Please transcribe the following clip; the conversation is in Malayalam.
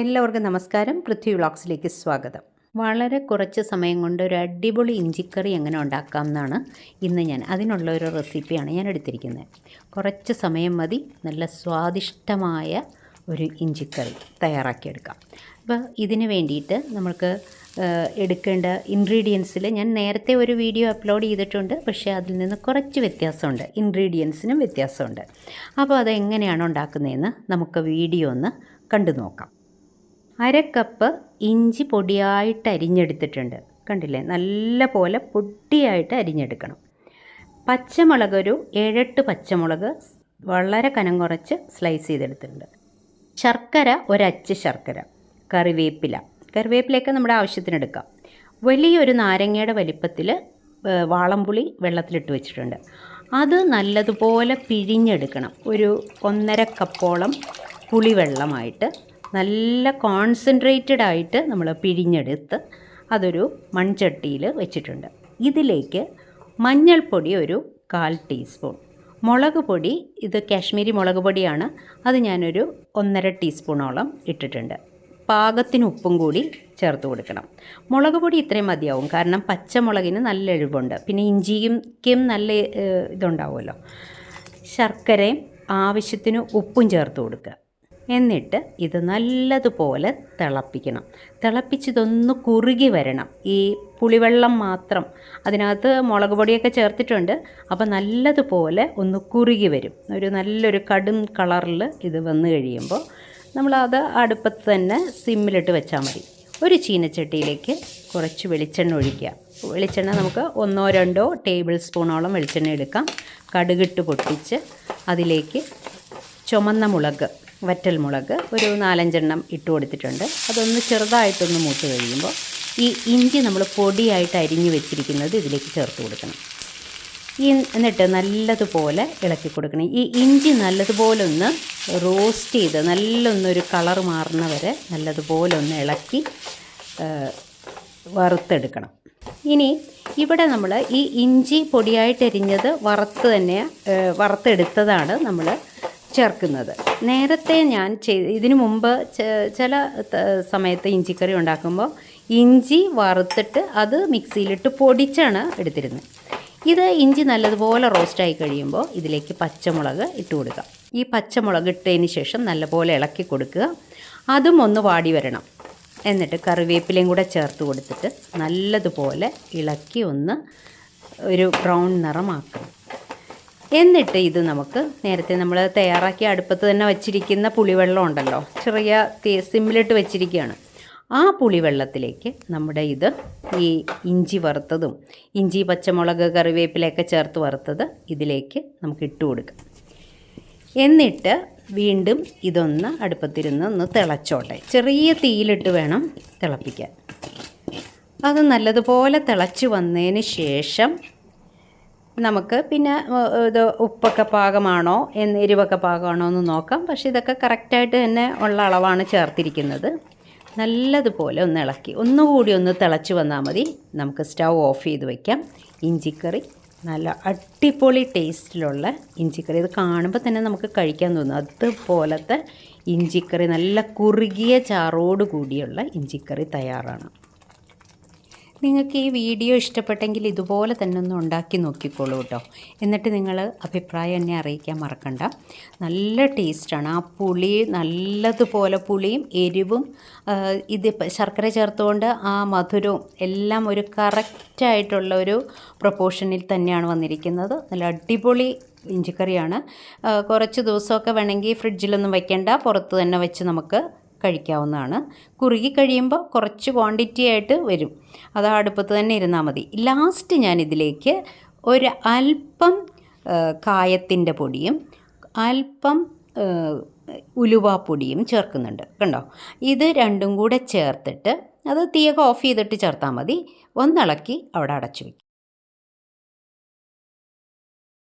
എല്ലാവർക്കും നമസ്കാരം. പൃഥ്വി വ്ളോഗ്സിലേക്ക് സ്വാഗതം. വളരെ കുറച്ച് സമയം കൊണ്ട് ഒരു അടിപൊളി ഇഞ്ചിക്കറി എങ്ങനെ ഉണ്ടാക്കാം എന്നാണ് ഇന്ന് ഞാൻ അതിനുള്ള ഒരു റെസിപ്പിയാണ് ഞാൻ എടുത്തിരിക്കുന്നത്. കുറച്ച് സമയം മതി. നല്ല സ്വാദിഷ്ടമായ ഒരു ഇഞ്ചിക്കറി തയ്യാറാക്കിയെടുക്കാം. അപ്പോൾ ഇതിന് വേണ്ടിയിട്ട് നമുക്ക് എടുക്കേണ്ട ഇൻഗ്രീഡിയൻസിൽ ഞാൻ നേരത്തെ ഒരു വീഡിയോ അപ്ലോഡ് ചെയ്തിട്ടുണ്ട്. പക്ഷേ അതിൽ നിന്ന് കുറച്ച് വ്യത്യാസമുണ്ട്. ഇൻഗ്രീഡിയൻസിനും വ്യത്യാസമുണ്ട്. അപ്പോൾ അതെങ്ങനെയാണ് ഉണ്ടാക്കുന്നതെന്ന് നമുക്ക് വീഡിയോ ഒന്ന് കണ്ടു നോക്കാം. അര കപ്പ് ഇഞ്ചി പൊടിയായിട്ട് അരിഞ്ഞെടുത്തിട്ടുണ്ട്. കണ്ടില്ലേ? നല്ല പോലെ പൊടിയായിട്ട് അരിഞ്ഞെടുക്കണം. പച്ചമുളക് ഒരു ഏഴെട്ട് പച്ചമുളക് വളരെ കനം കുറച്ച് സ്ലൈസ് ചെയ്തെടുത്തിട്ടുണ്ട്. ശർക്കര ഒരച്ച് ശർക്കര. കറിവേപ്പില. കറിവേപ്പിലയൊക്കെ നമ്മുടെ ആവശ്യത്തിന് എടുക്കാം വലിയൊരു നാരങ്ങയുടെ വലിപ്പത്തിൽ വാളംപുളി വെള്ളത്തിലിട്ട് വെച്ചിട്ടുണ്ട്. അത് നല്ലതുപോലെ പിഴിഞ്ഞെടുക്കണം. ഒരു ഒന്നര കപ്പോളം പുളിവെള്ളമായിട്ട്. നല്ല കോൺസെൻട്രേറ്റഡ് ആയിട്ട് നമ്മൾ പിഴിഞ്ഞെടുത്ത് അതൊരു മൺചട്ടിയിൽ വെച്ചിട്ടുണ്ട്. ഇതിലേക്ക് മഞ്ഞൾപ്പൊടി ഒരു കാൽ ടീസ്പൂൺ. മുളക് പൊടി ഇത് കാശ്മീരി മുളക് പൊടിയാണ്. അത് ഞാനൊരു ഒന്നര ടീസ്പൂണോളം ഇട്ടിട്ടുണ്ട്. പാകത്തിന് ഉപ്പും കൂടി ചേർത്ത് കൊടുക്കണം. മുളക് പൊടി ഇത്രയും മതിയാവും. കാരണം പച്ചമുളകിന് നല്ല എഴുപുണ്ട് പിന്നെ ഇഞ്ചിക്കും നല്ല ഇതുണ്ടാവുമല്ലോ. ശർക്കരയും ആവശ്യത്തിന് ഉപ്പും ചേർത്ത് കൊടുക്കുക. എന്നിട്ട് ഇത് നല്ലതുപോലെ തിളപ്പിക്കണം. തിളപ്പിച്ചിതൊന്ന് കുറുകി വരണം. ഈ പുളിവെള്ളം മാത്രം. അതിനകത്ത് മുളക് പൊടിയൊക്കെ ചേർത്തിട്ടുണ്ട്. അപ്പോൾ നല്ലതുപോലെ ഒന്ന് കുറുകി വരും. ഒരു നല്ലൊരു കടും കളറിൽ ഇത് വന്നു കഴിയുമ്പോൾ നമ്മളത് അടുപ്പത്ത് തന്നെ സിമ്മിലിട്ട് വെച്ചാൽ മതി. ഒരു ചീനച്ചട്ടിയിലേക്ക് കുറച്ച് വെളിച്ചെണ്ണ ഒഴിക്കുക. വെളിച്ചെണ്ണ നമുക്ക് ഒന്നോ രണ്ടോ ടേബിൾ സ്പൂണോളം വെളിച്ചെണ്ണ എടുക്കാം. കടുകിട്ട് പൊട്ടിച്ച് അതിലേക്ക് ചുമന്ന മുളക് വറ്റൽ മുളക് ഒരു നാലഞ്ചെണ്ണം ഇട്ട് കൊടുത്തിട്ടുണ്ട്. അതൊന്ന് ചെറുതായിട്ടൊന്ന് മൂത്ത് കഴിയുമ്പോൾ ഈ ഇഞ്ചി നമ്മൾ പൊടിയായിട്ട് അരിഞ്ഞു വെച്ചിരിക്കുന്നത് ഇതിലേക്ക് ചേർത്ത് കൊടുക്കണം. ഈ എന്നിട്ട് നല്ലതുപോലെ ഇളക്കി കൊടുക്കണം. ഈ ഇഞ്ചി നല്ലതുപോലെ ഒന്ന് റോസ്റ്റ് ചെയ്ത് നല്ലൊന്നൊരു കളർ മാറുന്ന വരെ നല്ലതുപോലെ ഒന്ന് ഇളക്കി വറുത്തെടുക്കണം. ഇനി ഇവിടെ നമ്മൾ ഈ ഇഞ്ചി പൊടിയായിട്ട് എരിഞ്ഞത് വറുത്ത് തന്നെ വറുത്തെടുത്തതാണ് നമ്മൾ ചേർക്കുന്നത്. നേരത്തെ ഞാൻ ഇതിനു മുമ്പ് ചില സമയത്ത് ഇഞ്ചിക്കറി ഉണ്ടാക്കുമ്പോൾ ഇഞ്ചി വറുത്തിട്ട് അത് മിക്സിയിലിട്ട് പൊടിച്ചാണ് എടുത്തിരുന്നത്. ഇത് ഇഞ്ചി നല്ലതുപോലെ റോസ്റ്റായി കഴിയുമ്പോൾ ഇതിലേക്ക് പച്ചമുളക് ഇട്ട് കൊടുക്കുക ഈ പച്ചമുളക് ഇട്ടതിന് ശേഷം നല്ലപോലെ ഇളക്കി കൊടുക്കുക. അതും ഒന്ന് വാടി വരണം. എന്നിട്ട് കറിവേപ്പിലയും കൂടെ ചേർത്ത് കൊടുത്തിട്ട് നല്ലതുപോലെ ഇളക്കി ഒന്ന് ഒരു ബ്രൗൺ നിറമാക്കണം. എന്നിട്ട് ഇത് നമുക്ക് നേരത്തെ നമ്മൾ തയ്യാറാക്കി അടുപ്പത്ത് തന്നെ വച്ചിരിക്കുന്ന പുളിവെള്ളം ഉണ്ടല്ലോ ചെറിയ സിമ്മിലിട്ട് വെച്ചിരിക്കുകയാണ്. ആ പുളിവെള്ളത്തിലേക്ക് നമ്മുടെ ഇത് ഈ ഇഞ്ചി വറുത്തതും ഇഞ്ചി പച്ചമുളക് കറിവേപ്പിലയൊക്കെ ചേർത്ത് വറുത്തത് ഇതിലേക്ക് നമുക്ക് ഇട്ട് കൊടുക്കാം. എന്നിട്ട് വീണ്ടും ഇതൊന്ന് അടുപ്പത്തിരുന്ന് ഒന്ന് തിളച്ചോട്ടെ. ചെറിയ തീയിലിട്ട് വേണം തിളപ്പിക്കാൻ. അത് നല്ലതുപോലെ തിളച്ച് വന്നതിന് ശേഷം നമുക്ക് പിന്നെ ഇത് ഉപ്പൊക്കെ പാകമാണോ എന്ന് എരിവൊക്കെ പാകമാണോ എന്ന് നോക്കാം. പക്ഷേ ഇതൊക്കെ കറക്റ്റായിട്ട് തന്നെ ഉള്ള അളവാണ് ചേർത്തിരിക്കുന്നത്. നല്ലതുപോലെ ഒന്ന് ഇളക്കി ഒന്നുകൂടി ഒന്ന് തിളച്ച് വന്നാൽ മതി. നമുക്ക് സ്റ്റൗ ഓഫ് ചെയ്ത് വയ്ക്കാം ഇഞ്ചിക്കറി നല്ല അടിപൊളി ടേസ്റ്റിലുള്ള ഇഞ്ചിക്കറി. ഇത് കാണുമ്പോൾ തന്നെ നമുക്ക് കഴിക്കാൻ തോന്നും. അതുപോലത്തെ ഇഞ്ചിക്കറി നല്ല കുറുകിയ ചാറോട് കൂടിയുള്ള ഇഞ്ചിക്കറി തയ്യാറാണ്. നിങ്ങൾക്ക് ഈ വീഡിയോ ഇഷ്ടപ്പെട്ടെങ്കിൽ ഇതുപോലെ തന്നെ ഒന്ന് ഉണ്ടാക്കി നോക്കിക്കോളൂ കേട്ടോ. എന്നിട്ട് നിങ്ങൾ അഭിപ്രായം എന്നെ അറിയിക്കാൻ മറക്കണ്ട. നല്ല ടേസ്റ്റാണ് ആ പുളി നല്ലതുപോലെ പുളിയും എരിവും ഇത് ശർക്കര ചേർത്തുകൊണ്ട് ആ മധുരവും എല്ലാം ഒരു കറക്റ്റായിട്ടുള്ള ഒരു പ്രൊപ്പോർഷനിൽ തന്നെയാണ് വന്നിരിക്കുന്നത്. നല്ല അടിപൊളി ഇഞ്ചിക്കറിയാണ്. കുറച്ച് ദിവസമൊക്കെ വേണമെങ്കിൽ ഫ്രിഡ്ജിലൊന്നും വയ്ക്കേണ്ട പുറത്ത് തന്നെ വെച്ച് നമുക്ക് കഴിക്കാവുന്നതാണ്. കുറുകി കഴിയുമ്പോൾ കുറച്ച് ക്വാണ്ടിറ്റി ആയിട്ട് വരും. അത് അടുപ്പത്ത് തന്നെ ഇരുന്നാൽ മതി. ലാസ്റ്റ് ഞാനിതിലേക്ക് ഒരു അല്പം കായത്തിന്റെ പൊടിയും അല്പം ഉലുവാപ്പൊടിയും ചേർക്കുന്നുണ്ട്. കണ്ടോ? ഇത് രണ്ടും കൂടെ ചേർത്തിട്ട് അത് തീയൊക്കെ ഓഫ് ചെയ്തിട്ട് ചേർത്താൽ മതി. ഒന്നിളക്കി അവിടെ അടച്ചു വയ്ക്കും